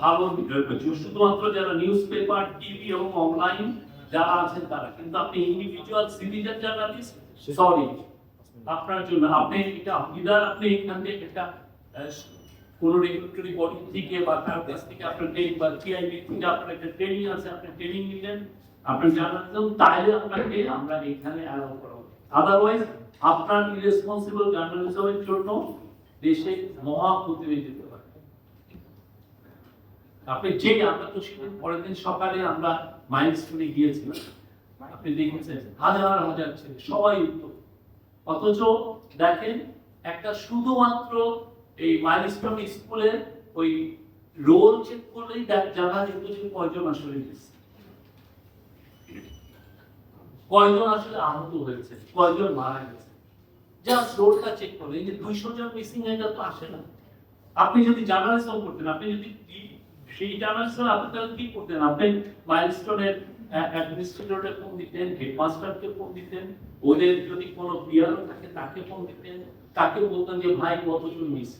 ভালো শুধুমাত্র যারা নিউজ পেপার টিভি এবং অনলাইন যারা আছেন তারা। কিন্তু আপনি ইন্ডিভিজুয়াল সিটিজেন জার্নালিস্ট সরি আপনার জন্য আপনি এটা ইদার আপনি এখান থেকে একটা কোনো রেগুলেটরি বডি থেকে বা কার কাছ থেকে আপনার ট্রেনিং বা টিআইবি থেকে আপনার একটা ট্রেনিং আছে আপনি ট্রেনিং নিলেন আপনার জানাতেন তাহলে আপনাকে আমরা এখানে অ্যালাউ করা আদারওয়াইজ আপনার ইরেসপন্সিবল জার্নালিজমের জন্য দেশে মহা ক্ষতি হয়ে যেতে আপনি যে আমরা তো সেদিন পরের দিন সকালে আমরা মাইলস্টোনে গিয়েছিলাম। আপনি দেখেছেন হাজার হাজার ছেলে, সবাই উত্তর অথচ দেখেন একটা শুধুমাত্র এই মাইলস্টোন স্কুলের ওই রোল চেক করলেই জানা যেত যে কয়জন আসলে গেছে। কয়জন আসলে আহত হয়েছে, কয়জন মারা গেছে। জাস্ট রোলটা চেক করলে এই যে দুইশো জন মিসিং এটা তো আসে না। আপনি যদি জার্নালিজম করতেন, আপনি যদি সেই আপনি তাহলে কি করতেন? আপনি মাইলস্টোনের অ্যাডমিনিস্ট্রেটরকে ফোন দিতেন হেডমাস্টারকে ফোন দিতেন? ওদের যদি কোনো পিয়ারও থাকে, তাকে ফোন দিতেন? তাকে বলতেন যে, ভাই, কতজন মিস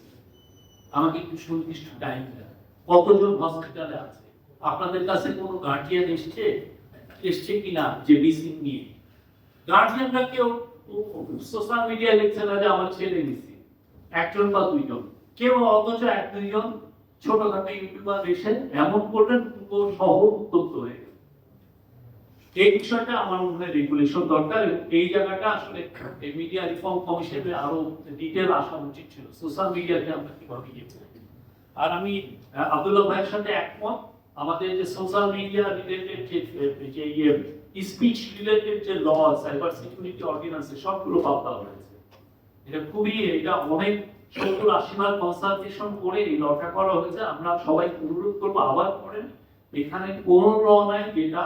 আমাকে একটু সুনির্দিষ্ট টাইম দেন। কতজন হসপিটালে আছে? আপনাদের কাছে কোনো গার্ডিয়ান এসছে? এসছে কিনা যে মিসিং নিয়ে? গার্ডিয়ানরা কেউ সোশ্যাল মিডিয়ায় লিখছে না যে আমার ছেলে মিসিং একজন বা দুইজন। কেউ অথচ এক দুইজন ইউটিউবার এসে এমন করলেন শহর উত্তপ্ত হয়ে এই বিষয়টা আমার মনে হয় রেগুলেশন দরকার। এই জায়গাটা আসলে এই মিডিয়া রিফর্ম আরও ডিটেল আসা উচিত ছিল। সোশ্যাল আমরা কীভাবে ইয়ে আর আমি আব্দুল্লাহ ভাইয়ের সাথে একমত। আমাদের যে সোশ্যাল মিডিয়া রিলেটেড যে ইয়ে স্পিচ রিলেটেড যে ল সাইবার সিকিউরিটি অর্ডিন্যান্স সবগুলো হয়েছে এটা খুবই, এটা অনেক সত্তর আশি কনসালটেশন করে করা হয়েছে। আমরা সবাই অনুরোধ করব আবার করেন, এখানে কোন নাই যেটা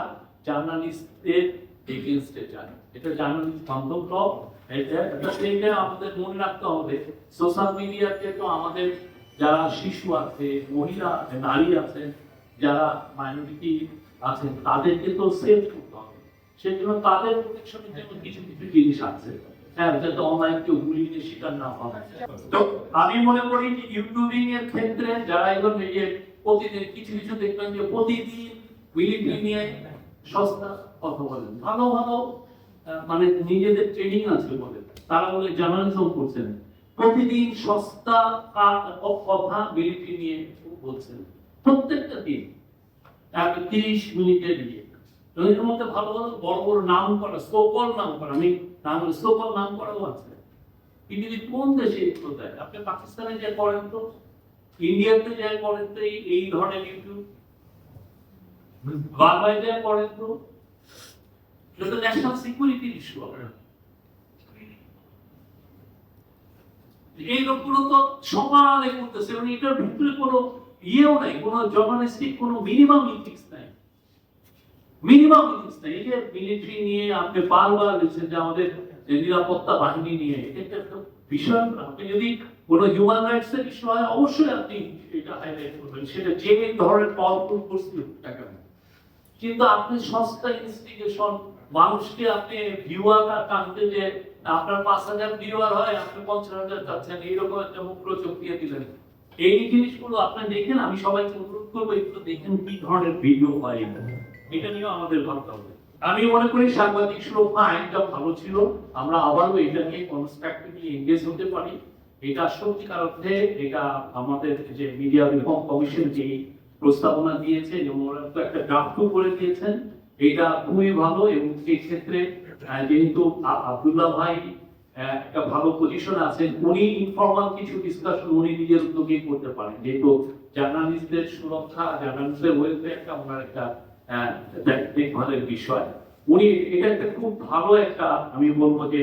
এগেনস্টে যায়। এটা জার্নালিস্ট এটা আমাদের মনে রাখতে হবে। সোশ্যাল মিডিয়াতে তো আমাদের যারা শিশু আছে, মহিলা নারী আছে, যারা মাইনরিটি আছেন, তাদেরকে তো সেভ করতে হবে। সেই জন্য তাদের প্রোটেকশনের জন্য কিছু কিছু জিনিস আছে। হ্যাঁ যাতে অনলাইন কেউ গুলিয়ে শিকার না হয় তো আমি মনে করি যে ইউটিউবিং এর ক্ষেত্রে যারা এগুলো যে প্রতিদিন কিছু কিছু দেখবেন যে প্রতিদিন মিলিটারি সস্তা কথা বলেন। ভালো ভালো মানে নিজেদের ট্রেনিং আছে বলে। তারা বলে জার্নালিজম করছেন। প্রতিদিন সস্তা কথা মিলিটারি নিয়ে বলছেন। প্রত্যেকটা দিন। তিরিশ মিনিটের ইয়ে। মধ্যে ভালো ভালো বড় বড় নাম করা সোকল নাম করা, আমি নাম সোকল নাম করাও আছে। পৃথিবীর কোন দেশে দেয় আপনি পাকিস্তানে যে করেন তো? ইন্ডিয়াতে যে করেন তো? এই ধরনের বাংলায় যে করেন তো? তো ন্যাশনাল ইস্যু এই লোকগুলো তো সমানে করতেছে এবং এটার ভিতরে কোনো ইয়েও নাই, কোনো জার্নালিস্টিক কোনো মিনিমাম ইথিক্স মিনিমাম এই যে মিলিটারি নিয়ে আপনি বারবার যে আমাদের যে নিরাপত্তা বাহিনী নিয়ে এটা একটা আপনি যদি হিউম্যান রাইটস এর ইস্যু হয়, অবশ্যই আপনি এটা হাইলাইট করবেন। সেটা যে ধরনের পাওয়ারফুল কেন। কিন্তু আপনি সস্তা মানুষকে আপনি ভিউয়ার যে আপনার পাঁচ হাজার ভিউয়ার হয়, আপনি পঞ্চাশ হাজার চাচ্ছেন এইরকম একটা মুক্র চোখ দিয়ে দিলেন। এই জিনিসগুলো আপনি দেখেন, আমি সবাইকে অনুরোধ করব, একটু দেখেন কি ধরনের ভিডিও হয়। এটা এটা নিয়েও আমাদের ভাবতে হবে। আমি মনে করি সাংবাদিক সুরক্ষা আইনটা ভালো ছিল। আমরা আবারও এটা নিয়ে কনস্ট্রাকটিভলি এঙ্গেজ হতে পারি। এটা সত্যিকার অর্থে এটা আমাদের যে মিডিয়া রিফর্ম কমিশন যে প্রস্তাবনা দিয়েছে এবং ওরা তো একটা ড্রাফটও করে দিয়েছেন, এটা খুবই ভালো এবং সেই ক্ষেত্রে যেহেতু আব্দুল্লাহ ভাই একটা ভালো পজিশন আছেন, উনি ইনফর্মাল কিছু ডিসকাশন উনি নিজের উদ্যোগে করতে পারেন। যেহেতু জার্নালিস্টদের সুরক্ষা জার্নালিস্টদের ওয়েলফেয়ার একটা ওনার একটা দেখভালের বিষয়। উনি, এটা একটা খুব ভালো একটা, আমি বলব যে,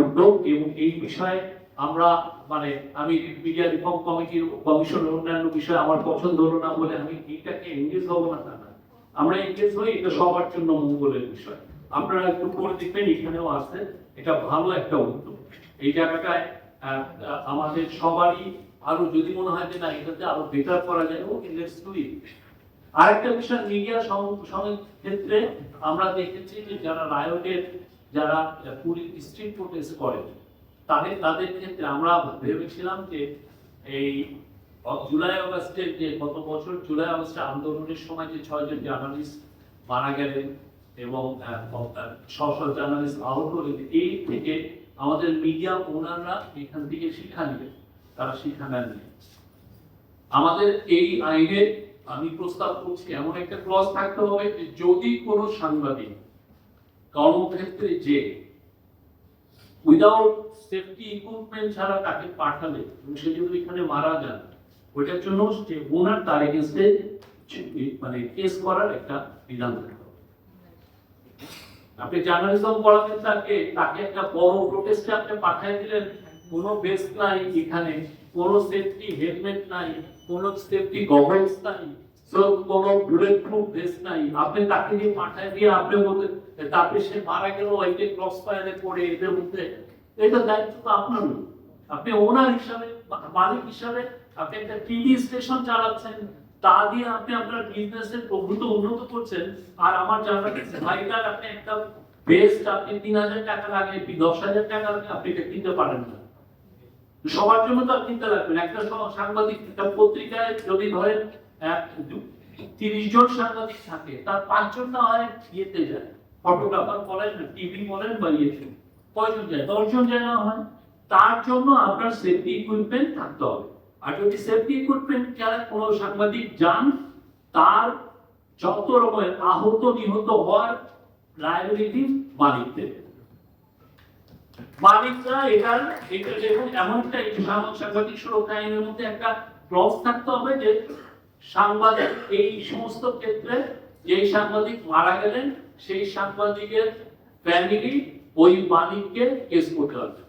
উদ্যোগ এবং এই বিষয়ে আমরা মানে আমি মিডিয়া রিফর্ম কমিটির কমিশনের অন্যান্য বিষয়ে আমার পছন্দ হলো না বলে আমি এইটাকে এঙ্গেজ হব না তা না। আমরা এঙ্গেজ হই, এটা সবার জন্য মঙ্গলের বিষয়। আপনারা একটু করে দেখবেন, এখানেও আছে, এটা ভালো একটা উদ্যোগ। এই জায়গাটায় আমাদের সবারই আরও যদি মনে হয় যে না, এটাতে আরও বেটার করা যায় ওকে লেটস ডু আরেকটা বিষয়, মিডিয়া ক্ষেত্রে আমরা দেখেছি যে যারা রায়টের যারা পুলিশ স্ট্রিট প্রোটেস্ট করে তাদের তাদের ক্ষেত্রে আমরা ভেবেছিলাম যে এই জুলাই অগস্টের যে গত বছর জুলাই অগস্টে আন্দোলনের সময় যে ছয়জন জার্নালিস্ট মারা গেলেন এবং সশল জার্নালিস্ট আহত হলেন, এই থেকে আমাদের মিডিয়া ওনাররা এখান থেকে শিক্ষা নেবেন তারা শিক্ষা নেননি। আমাদের এই আইনে আমি প্রস্তাব করছি, এমন একটা ক্লজ থাকতে হবে যে যদি কোনো সাংবাদিক কর্মক্ষেত্রে যে উইদাউট সেফটি ইকুইপমেন্ট ছাড়া তাকে পাঠালে, এবং সে যদি এখানে মারা যান, ওইটার জন্য যে ওনার তার এগেনস্টে মানে কেস করার একটা বিধান থাকতে আপনি জার্নালিজম করাবেন তাকে তাকে একটা বড় প্রোটেস্টে আপনি পাঠিয়ে দিলেন, কোনো বেস নাই এখানে, কোনো সেফটি হেলমেট নাই, কোনো সেফটি গগলস নাই কোনো বুলেট প্রুফ নাই। আপনি তাকে পাঠিয়ে দিয়ে আপনি বলতে সে মারা গেল ক্রস পড়ে এদের মধ্যে। এটা দায়িত্ব তো আপনার। আপনি ওনার হিসাবে, মালিক হিসাবে আপনি একটা টিভি স্টেশন চালাচ্ছেন। তা দিয়ে আপনি আপনার প্রভূত উন্নত করছেন। আর আমার আপনি একটা বেস্ট আপনি তিন হাজার টাকা লাগে দশ হাজার টাকা লাগে, আপনি এটা কিনতে পারেন না। সবার জন্য তো কিনতে লাগবে না। একটা সাংবাদিক, একটা পত্রিকায় যদি ধরেন তিরিশ জন সাংবাদিক থাকে, তার পাঁচজন না হয় ইয়েতে যায়। ফটোগ্রাফার বলেন টিভি বলেন বা ইয়েতে কয়জন যায়? দশজন যায় না হয়। তার জন্য আপনার সেফটি ইকুইপমেন্ট থাকতে হবে। আর যদি সেফটি ইকুইপমেন্ট যারা কোনো সাংবাদিক যান, তার যত রকমের আহত নিহত হওয়ার লাইবিলিটি মালিক দেবে। মালিকরা এটার, এটা এমন একটা সাংবাদিক- সুরক্ষা আইনের মধ্যে একটা ক্লজ থাকতে হবে যে সাংবাদিক, এই সমস্ত ক্ষেত্রে যেই সাংবাদিক মারা গেলেন, সেই সাংবাদিকের ফ্যামিলি ওই মালিককে কেস করতে হবে।